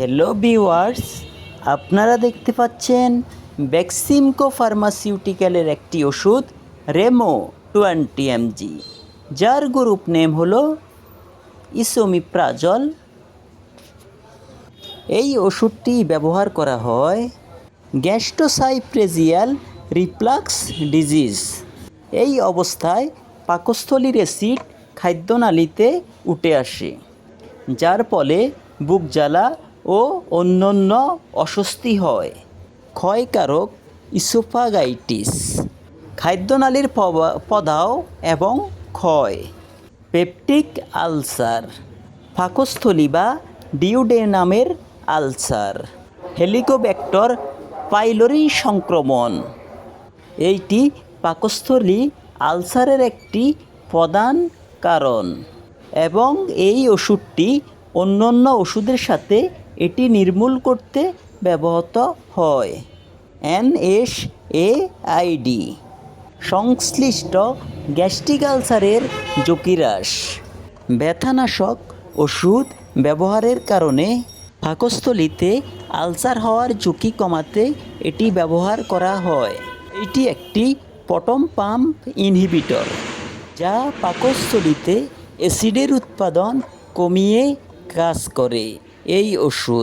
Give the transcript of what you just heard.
Hello viewers আপনারা দেখতে পাচ্ছেন ভ্যাক্সিমকো ফার্মাসিউটিক্যালের একটি ওষুধ রেমো টোয়েন্টি এমজি যার গ্রুপ নেম হলো ইসোমিপ্রাজল এই ওষুধটি ব্যবহার করা হয় গ্যাস্ট্রোসাইপ্রেজিয়াল রিফ্লাক্স ডিজিজ এই অবস্থায় পাকস্থলীর অ্যাসিড খাদ্যনালীতে উঠে আসে, যার ফলে বুক জ্বালা ও অন্যান্য অস্বস্তি হয়। ক্ষয়কারক ইসোফাগাইটিস, খাদ্যনালীর পদাও এবং ক্ষয়। পেপটিক আলসার পাকস্থলী বা ডিউডেনামের আলসার। হেলিকোব্যাক্টর পাইলোরি সংক্রমণ। এইটি পাকস্থলী আলসারের একটি প্রধান কারণ এবং এই ওষুধটি অন্যান্য ওষুধের সাথে এটি নির্মূল করতে ব্যবহৃত হয়। N S N S A I D সংশ্লিষ্ট গ্যাস্ট্রিক আলসারের ঝুঁকি হ্রাস ব্যথানাশক ওষুধ ব্যবহারের কারণে পাকস্থলীতে আলসার হওয়ার ঝুঁকি কমাতে এটি ব্যবহার করা হয়। এটি একটি পটম পাম্প ইনহিবিটর, যা পাকস্থলীতে অ্যাসিডের উৎপাদন কমিয়ে কাজ করে। এই ওষুধ